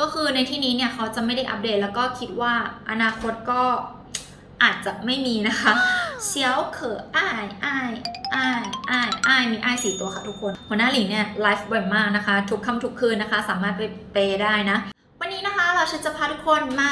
ก็คือในที่นี้เนี่ยเขาจะไม่ได้อัปเดตแล้วก็คิดว่าอนาคตก็อาจจะไม่มีนะคะเซียวเขออ้ายอ้ายอ้ายอ้ายอ้ายมีอ้ายสี่ตัวค่ะทุกคน หัวหน้าหลิงเนี่ยไลฟ์บ่อยมากนะคะ ทุกค่ำทุกคืนนะคะ สามารถไปเปย์ได้นะ วันนี้นะคะเราจะพาทุกคนมา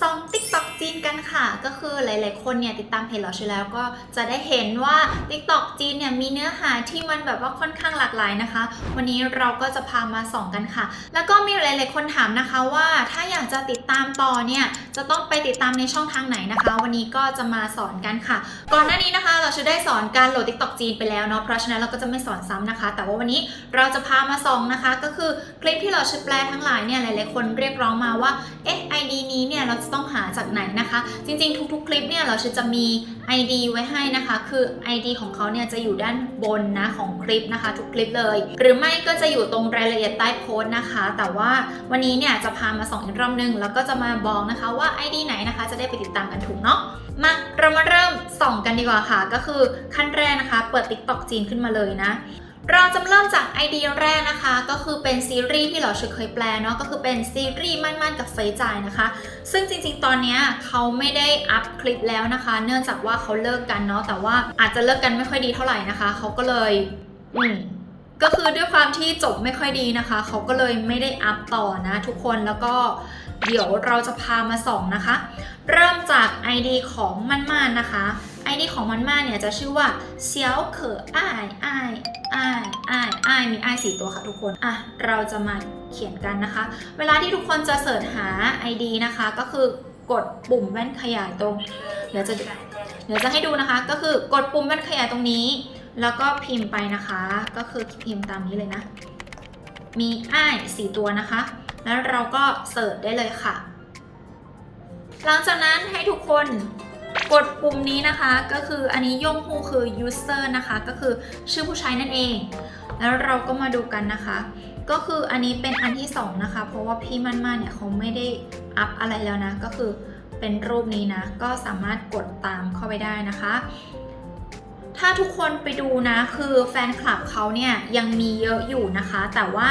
ส่องติ๊กต็อก จีนกันค่ะ ก็คือหลาย ๆ คนเนี่ยติดตามเพจเราใช่แล้วก็จะได้เห็นว่าติ๊กต็อกจีนเนี่ยมีเนื้อหาที่มันแบบว่าค่อนข้างหลากหลายนะคะ วันนี้เราก็จะพามาส่องกันค่ะ แล้วก็มีหลาย ๆ คนถามนะคะว่าถ้าอยากจะติดตามต่อเนี่ยจะต้องไปติดตามในช่องทางไหนนะคะ วันนี้ก็จะมาสอนกันค่ะ ก่อนหน้านี้นะคะเราจะได้สอนการโหลด TikTok จีนไปแล้วเนาะเพราะฉะนั้นเราก็จะไม่สอนซ้ำนะคะ แต่ว่าวันนี้เราจะพามาส่องนะคะ ก็คือคลิปที่เราชื่อแปลทั้งหลายเนี่ยหลาย ๆ คนเรียกร้องมาว่าเอ๊ะ ID นี้เนี่ยเราจะต้องหาจากไหนนะคะ จริงๆ ทุกๆ คลิปเนี่ยเราจะมี ID ไว้ให้นะคะ คือ ID ของเขาเนี่ยจะอยู่ด้านบนนะของคลิปนะคะ ทุกคลิปเลย หรือไม่ก็จะอยู่ตรงรายละเอียดใต้โพสต์นะคะ แต่ว่าวันนี้เนี่ยจะพามาส่องอีกรอบนึง แล้วก็จะมาบอกนะคะว่า ID ไหนนะคะ จะได้ไปติดตามกันถูกเนาะ มาเรามาเริ่มส่องกันดีกว่าค่ะ ก็คือขั้นแรกนะคะ เปิด TikTok จีนขึ้นมาเลยนะ เราจะเริ่มจากไอเดียแรกนะคะ ก็คือเป็นซีรีส์ที่เราเคยแปลเนาะก็คือเป็นซีรีส์มั่นๆกับเฟยจ่ายนะคะ ซึ่งจริงๆ ตอนนี้เขาไม่ได้อัพคลิปแล้วนะคะ เนื่องจากว่าเขาเลิกกันเนาะแต่ว่าอาจจะเลิกกันไม่ค่อยดีเท่าไหร่นะคะเขาก็เลยอืมก็คือด้วยความที่จบไม่ค่อยดีนะคะ เขาก็เลยไม่ได้อัพต่อนะทุกคนแล้วก็ เดี๋ยวเราจะพามาส่องนะคะ เริ่มจาก ID ของมันมานนะคะ ID ของมันมานเนี่ยจะชื่อว่าเซียวเขออ้ายอ้ายอ้ายอ้ายอ้ายมีอ้ายสี่ตัวค่ะทุกคนอะเราจะมาเขียนกันนะคะ เวลาที่ทุกคนจะเสิร์ชหา ID นะคะ ก็คือกดปุ่มแว่นขยายตรง เดี๋ยวจะเดี๋ยวจะให้ดูนะคะ ก็คือกดปุ่มแว่นขยายตรงนี้ แล้วก็พิมพ์ไปนะคะ ก็คือพิมพ์ตามนี้เลยนะ มีอ้ายสี่ตัวนะคะ แล้วเราก็เสิร์ชได้เลยค่ะ หลังจากนั้นให้ทุกคนกดปุ่มนี้นะคะ ก็คืออันนี้ย่งฮูคือ user นะคะ ก็คือชื่อผู้ใช้นั่นเอง แล้วเราก็มาดูกันนะคะ ก็คืออันนี้เป็นอันที่สองนะคะ เพราะว่าพี่มั่นมาเนี่ยเขาไม่ได้อัพอะไรแล้วนะ ก็คือเป็นรูปนี้นะ ก็สามารถกดตามเข้าไปได้นะคะ ถ้าทุกคนไปดูนะ คือแฟนคลับเขาเนี่ยยังมีเยอะอยู่นะคะ แต่ว่า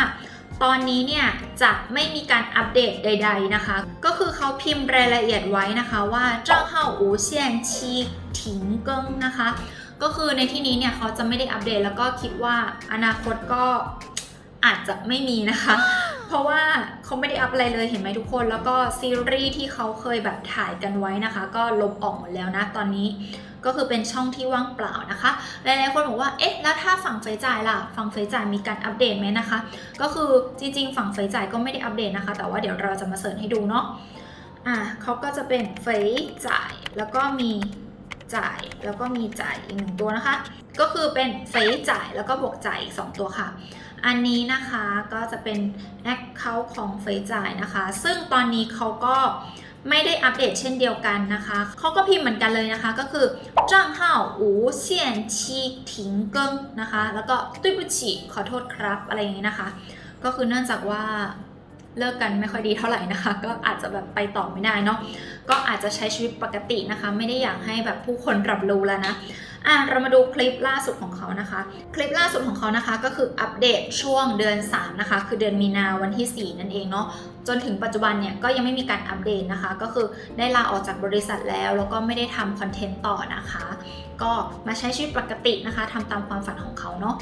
ตอนนี้เนี่ยจะไม่มีการอัปเดตใด ๆนะคะ ก็คือเขาพิมพ์รายละเอียดไว้นะคะว่าเจ้าเข้าอูเซียนชีถิงเกิ้งนะคะ ก็คือในที่นี้เนี่ยเขาจะไม่ได้อัปเดตแล้วก็คิดว่าอนาคตก็อาจจะไม่มีนะคะ เพราะว่าเขาไม่ได้อัพอะไรเลยเห็นไหมทุกคน แล้วก็ซีรีส์ที่เขาเคยแบบถ่ายกันไว้นะคะ ก็ลบออกหมดแล้วนะตอนนี้ ก็คือเป็นช่องที่ว่างเปล่านะคะหลายๆคนบอกว่าเอ๊ะแล้วถ้าฝั่งเฟยจ่ายล่ะฝั่งเฟยจ่ายมีการอัปเดตไหมนะคะ ก็คือจริง ๆ ฝั่งเฟยจ่ายก็ไม่ได้อัปเดตนะคะ แต่ว่าเดี๋ยวเราจะมาเสิร์ชให้ดูเนาะอะเขาก็จะเป็นเฟยจ่ายแล้วก็มีจ่ายแล้วก็มีจ่ายอีกหนึ่งตัวนะคะ ก็คือเป็นเฟยจ่ายแล้วก็บวกจ่ายอีกสองตัวค่ะ อันนี้นะคะก็จะเป็นแอคเคาท์ของเฟยจ่ายนะคะ ซึ่งตอนนี้เขาก็ ไม่ได้อัปเดตเช่นเดียวกันนะคะเขาก็พิมพ์เหมือนกันเลยนะคะ ก็คือจ้างห้าอูเซียนชีถิงเกิงนะคะ แล้วก็ตุ้ยบุชิขอโทษครับอะไรอย่างนี้นะคะ ก็คือเนื่องจากว่า เลิกกันไม่ค่อยดีเท่าไหร่นะคะ ก็อาจจะแบบไปต่อไม่ได้เนาะก็อาจจะใช้ชีวิตปกตินะคะ ไม่ได้อยากให้แบบผู้คนรับรู้แล้วนะอะเรามาดูคลิปล่าสุดของเขานะคะ คลิปล่าสุดของเขานะคะ ก็คืออัปเดตช่วงเดือน 3 นะคะ คือเดือนมีนาวันที่ 4 นั่นเองเนาะจนถึงปัจจุบันเนี่ยก็ยังไม่มีการอัปเดตนะคะ ก็คือได้ลาออกจากบริษัทแล้ว แล้วก็ไม่ได้ทำคอนเทนต์ต่อนะคะ ก็มาใช้ชีวิตปกตินะคะทำตามความฝันของเขาเนาะ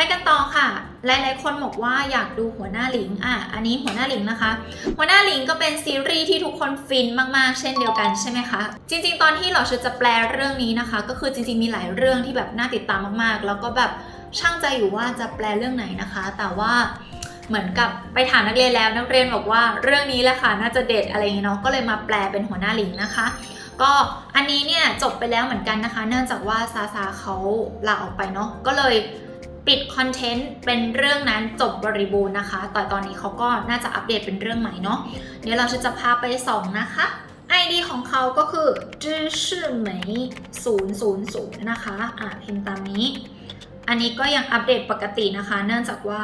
ไปกันต่อค่ะ หลายๆ คนบอกว่าอยากดูหัวหน้าหลิง อะ อันนี้หัวหน้าหลิงนะคะ หัวหน้าหลิงก็เป็นซีรีส์ที่ทุกคนฟินมากๆ เช่นเดียวกันใช่ไหมคะ จริง ๆ ตอนที่เราจะแปลเรื่องนี้นะคะ ก็คือจริง ๆ มีหลายเรื่องที่แบบน่าติดตามมากๆ แล้วก็แบบช่างใจอยู่ว่าจะแปลเรื่องไหนนะคะ แต่ว่าเหมือนกับไปถามนักเรียนแล้วนักเรียนบอกว่าเรื่องนี้แหละค่ะน่าจะเด็ดอะไรอย่างเงี้ยเนาะก็เลยมาแปลเป็นหัวหน้าหลิงนะคะ ก็อันนี้เนี่ยจบไปแล้วเหมือนกันนะคะ เนื่องจากว่าซาซาเขาลาออกไปเนาะก็เลย ปิดคอนเทนต์เป็นเรื่องนั้นจบบริบูรณ์นะคะ แต่ตอนนี้เขาก็น่าจะอัปเดตเป็นเรื่องใหม่เนาะ เดี๋ยวเราจะพาไปส่องนะคะ ID ของเขาก็คือจื้อชื่อเหมย000 นะคะ อ่าพิมพ์ตามนี้ อันนี้ก็ยังอัปเดตปกตินะคะ เนื่องจากว่า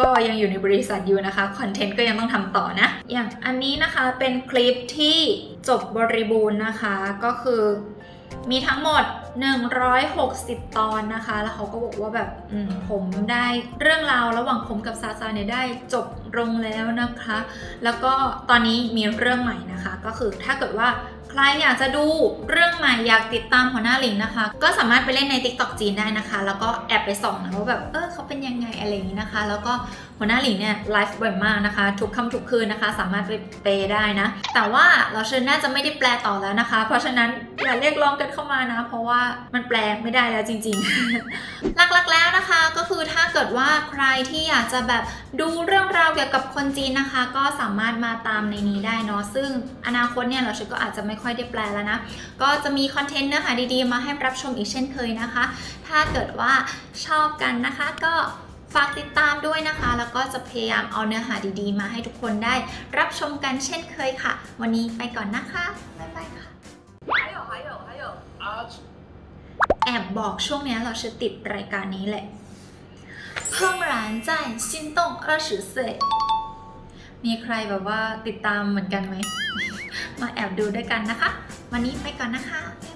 ก็ยังอยู่ในบริษัทอยู่นะคะ คอนเทนต์ก็ยังต้องทำต่อนะ อย่างอันนี้นะคะเป็นคลิปที่จบบริบูรณ์นะคะ ก็คือ มีทั้งหมด 160 ตอนนะคะ แล้วเขาก็บอกว่าแบบมผมได้เรื่องราวระหว่างผมกับซาซาเนี่ยได้จบลงแล้วนะคะ แล้วก็ตอนนี้มีเรื่องใหม่นะคะ ก็คือถ้าเกิดว่า รอยากจะดูเรื่องใหม่อยากติดตามหัวหน้าหลิงนะคะ ก็สามารถไปเล่นใน TikTok จีนได้นะคะ แล้วก็แอบไปส่องนะว่าแบบเออเขาเป็นยังไงอะไรอย่างนี้นะคะ แล้วก็หัวหน้าหลิงเนี่ยไลฟ์บ่อยมากนะคะ ทุกค่ำทุกคืนนะคะ สามารถไปเปย์ได้นะ แต่ว่าเราเชิญน่าจะไม่ได้แปลต่อแล้วนะคะ เพราะฉะนั้นอย่าเรียกร้องกันเข้ามานะ เพราะว่ามันแปลไม่ได้แล้วจริง ๆ หลักๆแล้วนะคะก็คือถ้าเกิดว่าใครที่อยากจะแบบดูเรื่องราวเกี่ยวกับคนจีนนะคะ ก็สามารถมาตามในนี้ได้เนาะซึ่งอนาคตเนี่ยเราเชื่อก็อาจจะไม่ค่ได้แปลแล้วนะ ก็จะมีคอนเทนต์เนื้อหาดีๆ มาให้รับชมอีกเช่นเคยนะคะ ถ้าเกิดว่าชอบกันนะคะ ก็ฝากติดตามด้วยนะคะ แล้วก็จะพยายามเอาเนื้อหาดีๆ มาให้ทุกคนได้รับชมกันเช่นเคยค่ะ วันนี้ไปก่อนนะคะบ๊ายบายค่ะ 还有还有还有啊， แอบบอกช่วงเนี้ยเราจะติดรายการนี้แหละ怦然在心动二十岁มีใครแบบว่าติดตามเหมือนกันไหม มาแอบดูด้วยกันนะคะ วันนี้ไปก่อนนะคะบ๊ายบายค่ะ